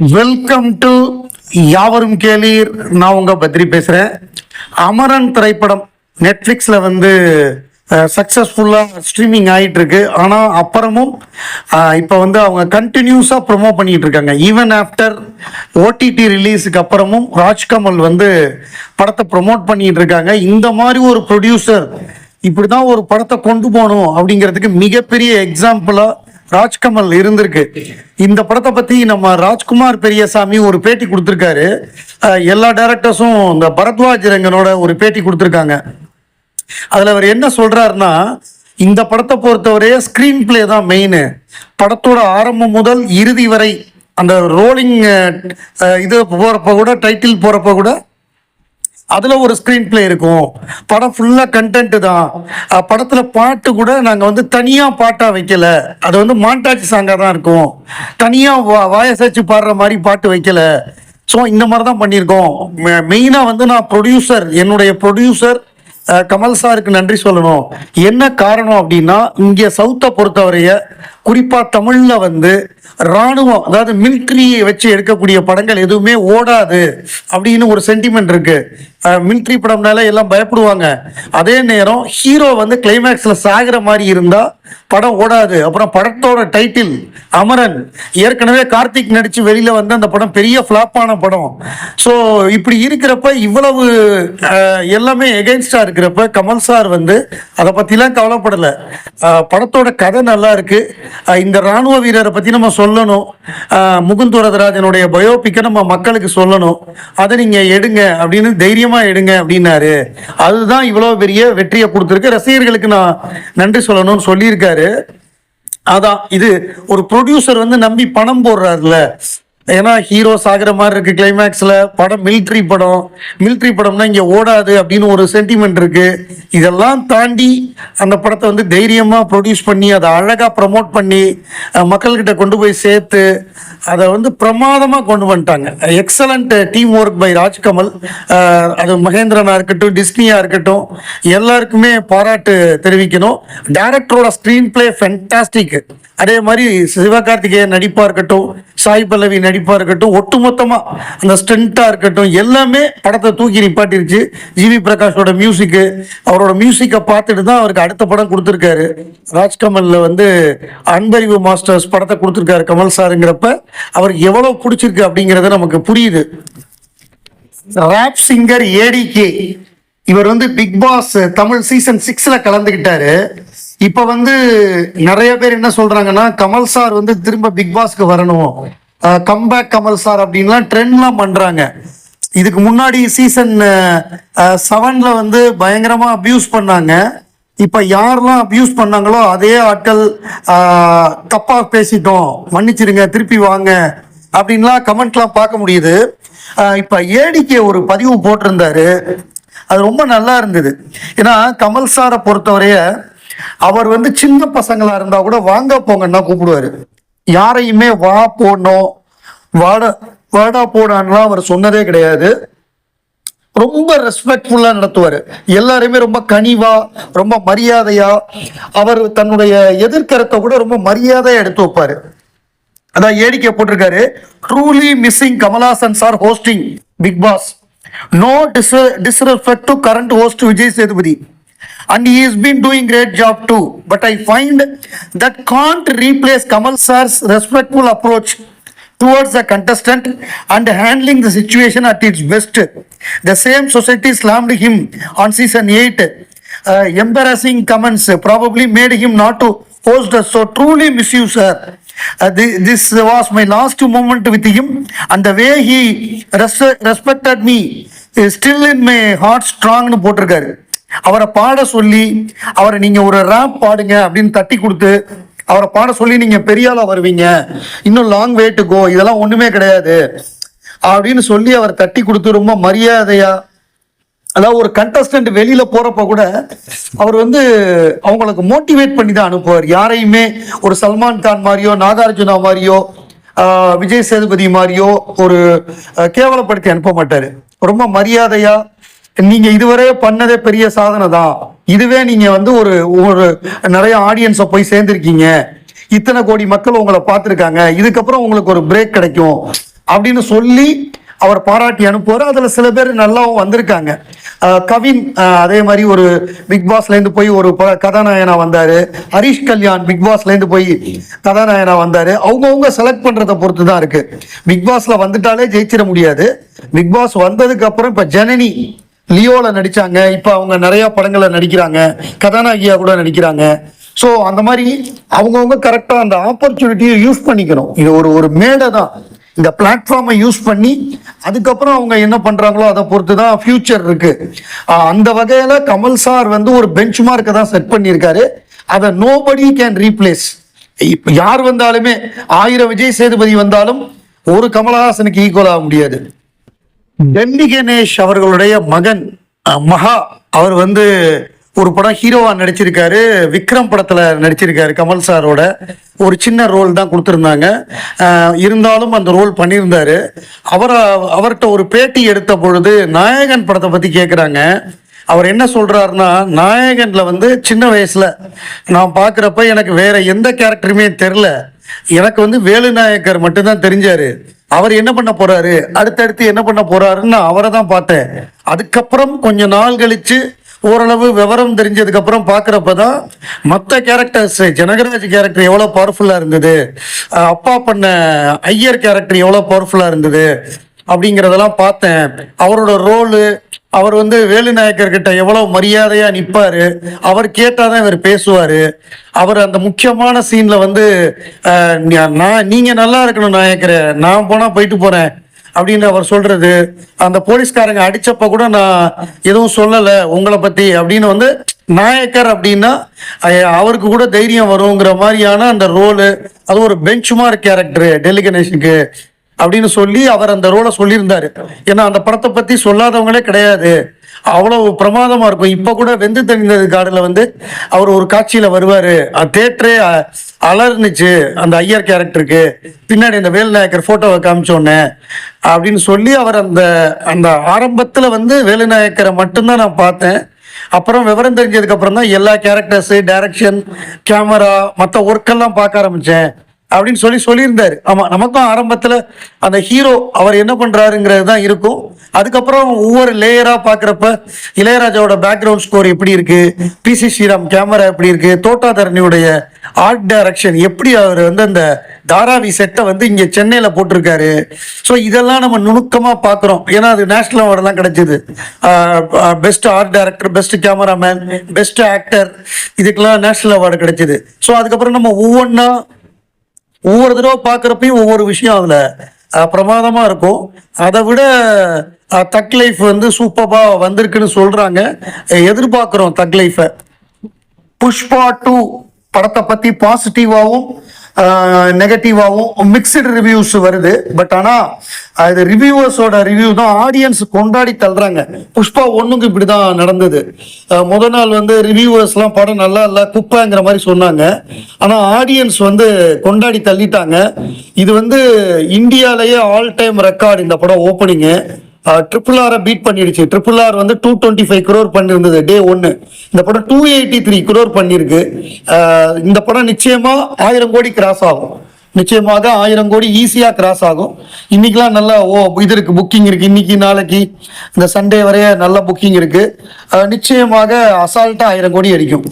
Welcome to யாவரும் கேளீர். நான் உங்க பத்ரி பேசுறேன். அமரன் திரைப்படம் நெட்ஃப்ளிக்ஸ்ல வந்து சக்ஸஸ்ஃபுல்லாக ஸ்ட்ரீமிங் ஆகிட்டுருக்கு ஆனால் அப்புறமும் இப்போ வந்து அவங்க கண்டினியூஸாக ப்ரொமோட் பண்ணிகிட்டு இருக்காங்க ஈவன் ஆஃப்டர் ஓடிடி ரிலீஸுக்கு அப்புறமும் ராஜ்கமல் வந்து படத்தை ப்ரொமோட் பண்ணிகிட்டு இருக்காங்க இந்த மாதிரி ஒரு ப்ரொடியூசர் இப்படி தான் ஒரு படத்தை கொண்டு போகணும் அப்படிங்கிறதுக்கு மிகப்பெரிய எக்ஸாம்பிளாக ராஜ்கமல் இருந்திருக்கு. இந்த படத்தை பத்தி நம்ம ராஜ்குமார் பெரியசாமி ஒரு பேட்டி கொடுத்துருக்காரு. எல்லா டேரக்டர்ஸும் இந்த பரத்வாஜ் ரங்கனோட ஒரு பேட்டி கொடுத்துருக்காங்க. அதுல அவர் என்ன சொல்றாருன்னா இந்த படத்தை பொறுத்தவரையே ஸ்கிரீன் பிளே தான் மெயின் படத்தோட ஆரம்பம் முதல் இறுதி வரை அந்த ரோலிங் இது போறப்ப கூட டைட்டில் போறப்ப கூட அதுல ஒரு ஸ்கிரீன் பிளே இருக்கும். படம் ஃபுல்லா கண்டென்ட் தான். படத்தில் படத்துல பாட்டு கூட நாங்க வந்து தனியா பாட்டா வைக்கல. அது வந்து மாண்டாஜ் சாங்கா தான் இருக்கும். தனியா வா- வாயசைச்சு பாடுற மாதிரி பாட்டு வைக்கல. ஸோ இந்த மாதிரி தான் பண்ணியிருக்கோம் மெயினாக வந்து நான் ப்ரொடியூசர் என்னுடைய ப்ரொடியூசர் கமல் சாருக்கு நன்றி சொல்லணும். என்ன காரணம் அப்படின்னா இங்கே சவுத்தை பொறுத்தவரைய குறிப்பாக தமிழில் வந்து ராணுவம் அதாவது மிலிட்ரியை வச்சு எடுக்கக்கூடிய படங்கள் எதுவுமே ஓடாது அப்படின்னு ஒரு சென்டிமெண்ட் இருக்கு. மிலிட்ரி படம்னால எல்லாம் பயப்படுவாங்க. அதே நேரம் ஹீரோ வந்து கிளைமேக்ஸில் சாகிற மாதிரி இருந்தால் படம் ஓடாது. அப்புறம் படத்தோட டைட்டில் அமரன். ஏற்கனவே கார்த்திக் நடிச்சு வெளியில வந்து அந்த படம் பெரிய ஃப்ளாப்பான படம். ஸோ இப்படி இருக்கிறப்ப இவ்வளவு எல்லாமே எகென்ஸ்டா இருக்கிறப்ப கமல் சார் வந்து அதை பத்திலாம் கவலைப்படல. படத்தோட கதை நல்லா இருக்கு. இந்த ராணுவ வீரரை பத்தி நம்ம சொல்லணும். முகுந்த் வரதராஜனுடைய பயோபிக்கை நம்ம மக்களுக்கு சொல்லணும். அதை நீங்க எடுங்க அப்படின்னு தைரியமா எடுங்க அப்படின்னாரு. அதுதான் இவ்வளவு பெரிய வெற்றியை கொடுத்துருக்கு. ரசிகர்களுக்கு நான் நன்றி சொல்லணும்னு இருக்காரு அதான் இது ஒரு ப்ரொடியூசர் வந்து நம்பி பணம் போடுறாருல. ஏன்னா ஹீரோஸ் ஆகிற மாதிரி இருக்கு கிளைமேக்ஸ்ல படம் மிலிட்ரி படம். மிலிட்ரி படம்னா இங்க ஓடாது அப்படின்னு ஒரு சென்டிமெண்ட் இருக்கு. இதெல்லாம் தாண்டி அந்த படத்தை வந்து தைரியமா ப்ரொடியூஸ் பண்ணி அதை அழகா ப்ரமோட் பண்ணி மக்கள்கிட்ட கொண்டு போய் சேர்த்து அதை வந்து பிரமாதமாக கொண்டு வந்துட்டாங்க. Excellent team work by Rajkamal. அது மகேந்திரனாக இருக்கட்டும் டிஸ்னியாக இருக்கட்டும் எல்லாருக்குமே பாராட்டு தெரிவிக்கணும். டேரக்டரோட ஸ்க்ரீன் பிளே ஃபென்டாஸ்டிக் அதே மாதிரி சிவகார்த்திகேயன் நடிப்பாக இருக்கட்டும் சாய் பல்லவி நடிப்பா இருக்கட்டும் ஒட்டுமொத்தமா அந்த ஸ்டென்ட்டா இருக்கட்டும் எல்லாமே படத்தை தூக்கி நிப்பாட்டிருச்சு. ஜிவி பிரகாஷோட மியூசிக்கு அவரோட மியூசிக்கை பார்த்துட்டு தான் அவருக்கு அடுத்த படம் கொடுத்துருக்காரு. ராஜ்கமல்ல வந்து அன்பறிவு மாஸ்டர்ஸ் படத்தை கொடுத்துருக்காரு கமல் சாருங்கிறப்ப அவருக்கு எவ்வளவு பிடிச்சிருக்கு அப்படிங்கிறது நமக்கு புரியுது. ராப் சிங்கர் ஏடிகே இவர் வந்து பிக் பாஸ் தமிழ் சீசன் சிக்ஸ்ல கலந்துக்கிட்டாரு. இப்ப வந்து நிறைய பேர் என்ன சொல்றாங்கன்னா கமல் சார் வந்து திரும்ப பிக் பாஸ்க்கு வரணும். கம்பேக் கமல் சார் அப்படின்லாம் ட்ரெண்ட்லாம் பண்ணுறாங்க இதுக்கு முன்னாடி சீசன் செவனில் வந்து பயங்கரமாக அப்யூஸ் பண்ணாங்க. இப்போ யாரெல்லாம் அப்யூஸ் பண்ணாங்களோ அதே ஆட்கள் தப்பாக பேசிட்டோம். மன்னிச்சிருங்க திருப்பி வாங்க. அப்படின்லாம் கமெண்ட்லாம் பார்க்க முடியுது. இப்போ ஏடிக்கே ஒரு பதிவு போட்டிருந்தாரு. அது ரொம்ப நல்லா இருந்தது. ஏன்னா கமல் சாரை பொறுத்தவரைய அவர் வந்து சின்ன பசங்களாக இருந்தால் கூட வாங்க போங்கன்னா கூப்பிடுவாரு. யாரையுமே வா போடணும். வாடா வாடா போடான்லாம் அவர் சொன்னதே கிடையாது. ரொம்ப ரெஸ்பெக்ட்ஃபுல்லாக நடத்துவார். எல்லாருமே ரொம்ப கனிவா ரொம்ப மரியாதையா அவர் தன்னுடைய எதிர்கரத்தை கூட ரொம்ப மரியாதையாக எடுத்து வைப்பார். அதான் ஏடிக்கை போட்டிருக்காரு. Truly missing Kamal Haasan sir hosting big boss no dis disrespect to current host Vijay Sethupathi. and he has been doing great job too. But I find that can't replace Kamal sir's respectful approach towards the contestant and handling the situation at its best. The same society slammed him on season 8. Uh, embarrassing comments probably made him not to host so truly misuse her. Uh, uh this was my last moment with him, and the way he res respected me is still in my heart strong. அவரை பாட சொல்லி அவரை நீங்க ஒரு rape பாடுங்க அப்படின்னு தட்டி கொடுத்து அவரை பாட சொல்லி நீங்க பெரிய வருவீங்க. இன்னும் லாங் வே டு கோ இதெல்லாம் ஒண்ணுமே கிடையாது. அப்படின்னு சொல்லி அவர் தட்டி கொடுத்து ரொம்ப மரியாதையா அதாவது ஒரு கண்டஸ்டன்ட் வெளியில போறப்ப கூட அவர் வந்து அவங்களுக்கு மோட்டிவேட் பண்ணி தான் அனுப்புவார். யாரையுமே ஒரு சல்மான் கான் மாதிரியோ நாகார்ஜுனா மாதிரியோ விஜய் சேதுபதி மாதிரியோ ஒரு கேவலப்படுத்தி அனுப்ப மாட்டாரு. ரொம்ப மரியாதையா நீங்க இதுவரை பண்ணதே பெரிய சாதனை தான். இதுவே நீங்க வந்து ஒரு ஒரு நிறைய ஆடியன்ஸை போய் சேர்ந்திருக்கீங்க. இத்தனை கோடி மக்கள் உங்களை பார்த்துருக்காங்க. இதுக்கப்புறம் உங்களுக்கு ஒரு பிரேக் கிடைக்கும். அப்படின்னு சொல்லி அவர் பாராட்டி அனுப்புவார். அதில் சில பேர் நல்லாவும் வந்திருக்காங்க. கவின் அதே மாதிரி ஒரு பிக் பாஸ்லேருந்து போய் ஒரு ப- கதாநாயகனா வந்தார். ஹரிஷ் கல்யாண் பிக் பாஸ்லேருந்து போய் கதாநாயகனா வந்தார். அவங்கவுங்க செலக்ட் பண்ணுறதை பொறுத்து தான் இருக்குது பிக் பாஸில் வந்துட்டாலே ஜெயிச்சிட முடியாது. பிக் பாஸ் வந்ததுக்கப்புறம் இப்போ ஜனனி லியோவில் நடித்தாங்க இப்போ அவங்க நிறையா படங்களை நடிக்கிறாங்க. கதாநாயகியாக கூட நடிக்கிறாங்க. ஸோ அந்த மாதிரி அவங்கவுங்க கரெக்டாக அந்த ஆப்பர்ச்சுனிட்டியை யூஸ் பண்ணிக்கணும். இது ஒரு ஒரு மேடை தான். இந்த பிளாட்ஃபார்மை யூஸ் பண்ணி அதுக்கப்புறம் அவங்க என்ன பண்ணுறாங்களோ அதை பொறுத்து தான் ஃபியூச்சர் இருக்குது அந்த வகையில் கமல் சார் வந்து ஒரு பெஞ்ச் மார்க்கை தான் செட் பண்ணியிருக்காரு. அதை நோபடி கேன் ரீப்ளேஸ் இப்போ யார் வந்தாலுமே ஆயிரம் விஜய் சேதுபதி வந்தாலும் ஒரு கமலஹாசனுக்கு ஈக்குவல் ஆக முடியாது. டெல்லி கணேஷ் அவர்களுடைய மகன் மகா அவர் வந்து ஒரு படம் ஹீரோவா நடிச்சிருக்காரு. விக்ரம் படத்துல நடிச்சிருக்காரு கமல் சாரோட. ஒரு சின்ன ரோல் தான் கொடுத்துருந்தாங்க. இருந்தாலும் அந்த ரோல் பண்ணியிருந்தாரு. அவரை அவர்கிட்ட ஒரு பேட்டி எடுத்த பொழுது நாயகன் படத்தை பத்தி கேட்குறாங்க அவர் என்ன சொல்றாருன்னா நாயகன்ல வந்து சின்ன வயசுல நான் பார்க்குறப்ப எனக்கு வேற எந்த கேரக்டருமே தெரில எனக்கு வந்து வேலு நாயக்கர் மட்டும்தான் தெரிஞ்சாரு. அவர் என்ன பண்ண போறாரு? அடுத்தடுத்து என்ன பண்ண போறாருன்னு அவரை தான் பார்த்தேன். அதுக்கப்புறம் கொஞ்ச நாள் கழிச்சு ஓரளவு விவரம் தெரிஞ்சதுக்கு அப்புறம் பார்க்குறப்ப தான் மற்ற கேரக்டர்ஸ் ஜனகராஜ் கேரக்டர் எவ்வளோ பவர்ஃபுல்லாக இருந்தது அப்பா பண்ண ஐயர் கேரக்டர் எவ்வளோ பவர்ஃபுல்லாக இருந்தது அப்படிங்கிறதெல்லாம் பார்த்தேன். அவரோட ரோலு அவர் வந்து வேலுநாயக்கர் கிட்ட எவ்வளவு மரியாதையா நிற்பாரு அவர் கேட்டாதான் இவர் பேசுவாரு. அவர் அந்த முக்கியமான சீன்ல வந்து நான் நீங்க நல்லா இருக்கணும் நாயக்கரே. நான் போனா போயிட்டு போறேன். அப்படின்னு அவர் சொல்றது. அந்த போலீஸ்காரங்க அடிச்சப்ப கூட நான் எதுவும் சொல்லலை. உங்களை பத்தி அப்படின்னு வந்து நாயக்கர் அப்படின்னா அவருக்கு கூட தைரியம் வருங்கிற மாதிரியான அந்த ரோலு அது ஒரு பெஞ்ச் மார்க் கேரக்டரு டெலிகனேஷனுக்கு அப்படின்னு சொல்லி அவர் அந்த ரோலை சொல்லியிருந்தாரு. ஏன்னா அந்த படத்தை பத்தி சொல்லாதவங்களே கிடையாது. அவ்வளவு பிரமாதமா இருக்கும். இப்ப கூட வெந்து தெரிந்தது காடுல வந்து அவர் ஒரு காட்சியில வருவாரு. தேட்டரே அலர்னுச்சு அந்த ஐயர் கேரக்டருக்கு. பின்னாடி அந்த வேலுநாயக்கர் போட்டோவை காமிச்சோன்னே. அப்படின்னு சொல்லி அவர் அந்த அந்த ஆரம்பத்துல வந்து வேலுநாயக்கரை மட்டும்தான் நான் பார்த்தேன். அப்புறம் விவரம் தெரிஞ்சதுக்கு அப்புறம் தான் எல்லா கேரக்டர்ஸ் டைரக்ஷன் கேமரா மற்ற ஒர்க்கெல்லாம் பார்க்க ஆரம்பிச்சேன். அப்படின்னு சொல்லி சொல்லியிருந்தாரு. ஆமா நமக்கும் ஆரம்பத்துல அந்த ஹீரோ அவர் என்ன பண்றாருங்கிறது தான் இருக்கும். அதுக்கப்புறம் ஒவ்வொரு லேயரா பாக்குறப்ப இளையராஜாவோட பேக்ரவுண்ட் ஸ்கோர் எப்படி இருக்கு? பி சி ஸ்ரீராம் கேமரா எப்படி இருக்கு? தோட்டாதரணியுடைய ஆர்ட் டைரக்ஷன் எப்படி அவர் வந்து அந்த தாராவி செட்டை வந்து இங்க சென்னையில போட்டிருக்காரு? ஸோ இதெல்லாம் நம்ம நுணுக்கமா பார்க்குறோம் ஏன்னா அது நேஷனல் அவார்டெல்லாம் கிடைச்சது. Best art director best cameraman best actor இதுக்கெல்லாம் நேஷனல் அவார்டு கிடைச்சது. ஸோ அதுக்கப்புறம் நம்ம ஒவ்வொன்றா ஒவ்வொரு தடவை பார்க்குறப்பையும் ஒவ்வொரு விஷயம் அதில் பிரமாதமாக இருக்கும். அதை விட தக் லைஃப் வந்து சூப்பராக வந்திருக்குன்னு சொல்கிறாங்க எதிர்பார்க்குறோம் தக் லைஃபை புஷ்பா டூ படத்தை பற்றி பாசிட்டிவாகவும் நெகட்டிவாகவும் மிக்சடு ரிவ்யூஸ் வருது. பட் ஆனால் அது ரிவ்யூவர்ஸோட ரிவ்யூ தான் ஆடியன்ஸ் கொண்டாடி தள்ளுறாங்க. புஷ்பா ஒன்றுக்கு இப்படி தான் நடந்தது முத நாள் வந்து ரிவ்யூவர்ஸ்லாம் படம் நல்லா இல்லை குப்பைங்கிற மாதிரி சொன்னாங்க. ஆனால் ஆடியன்ஸ் வந்து கொண்டாடி தள்ளிட்டாங்க. இது வந்து இந்தியாலேயே ஆல் டைம் ரெக்கார்டு இந்த படம் ஓப்பனிங்கு ட்ரிபிள் ஆரை பீட் பண்ணிடுச்சு ட்ரிபிள் ஆர் வந்து டூ டுவெண்ட்டி ஃபைவ் குரோர் பண்ணியிருந்தது டே ஒன்று இந்த படம் டூ எயிட்டி த்ரீ குரோர் பண்ணியிருக்கு இந்த படம் நிச்சயமாக ஆயிரம் கோடி கிராஸ் ஆகும். நிச்சயமாக ஆயிரம் கோடி ஈஸியாக கிராஸ் ஆகும். இன்றைக்கெலாம் நல்லா ஓ இது இருக்குது புக்கிங் இருக்குது இன்னைக்கு நாளைக்கு இந்த சண்டே வரைய நல்ல புக்கிங் இருக்குது நிச்சயமாக அசால்ட்டாக ஆயிரம் கோடி அடிக்கும்.